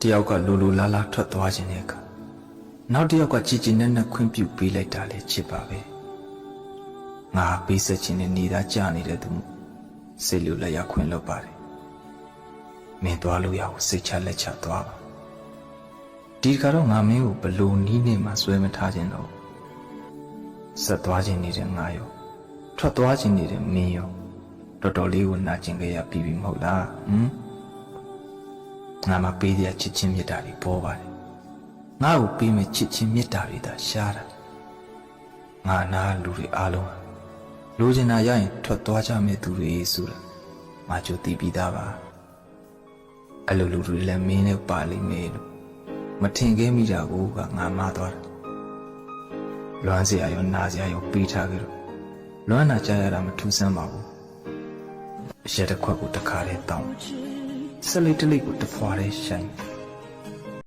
တယောက်ကလိုလိုလားလားထွက်သွားခြင်းတဲ့အခါနောက်တစ်ယောက်ကကြည်ကြည်နက်နက်ခွင့်ပြုပေးလိုက်တာလေချစ်ပါပဲငါပေးဆက်ခြင်းနဲ့နေသားကြနေတဲ့သူမို့စိတ်လိုလက်ရခွင့်လုပ်ပါတယ်မင်းသွားလို့ရအောင်စိတ်ချလက်ချသွားပါဒီတစ်ခါတော့ငါမင်းကိုဘလို့နီးနေမှဆွဲမထားခြင်းတော့ဆက်သွားခြင်းနေတဲ့ငါရောထွက်သွားခြင်းနေတဲ့မင်းရောတော်တော်လေးကိုနာကျင်ခဲ့ရပြီပြီမဟုတ်လားဟမ် ငါမပေးတဲ့ချစ်ချင်းမေတ္တာတွေပေါ်ပါတယ်ငါ့ကိုပေးမဲ့ချစ်ချင်းမေတ္တာတွေသာရှားတာငါနာလူတွေအားလုံးဟာလိုချင်တာရရင်ထွက်သွားကြမဲ့သူတွေဆိုတာငါကြိုသိပြီးသားပါအဲ့လိုလူတွေလည်းမင်းနဲ့ပါလိမ့်မယ်လို့မထင်ခဲ့မိတာကိုကငါမှားသွားတယ်လွမ်းစရာရောနာစရာရောပေးထားကြတော့လွမ်းနာကြရတာမထူးဆန်းပါဘူးရက်တစ်ခွက်ကိုတစ်ခါတည်းတောင်း ဆက်လိုက်တ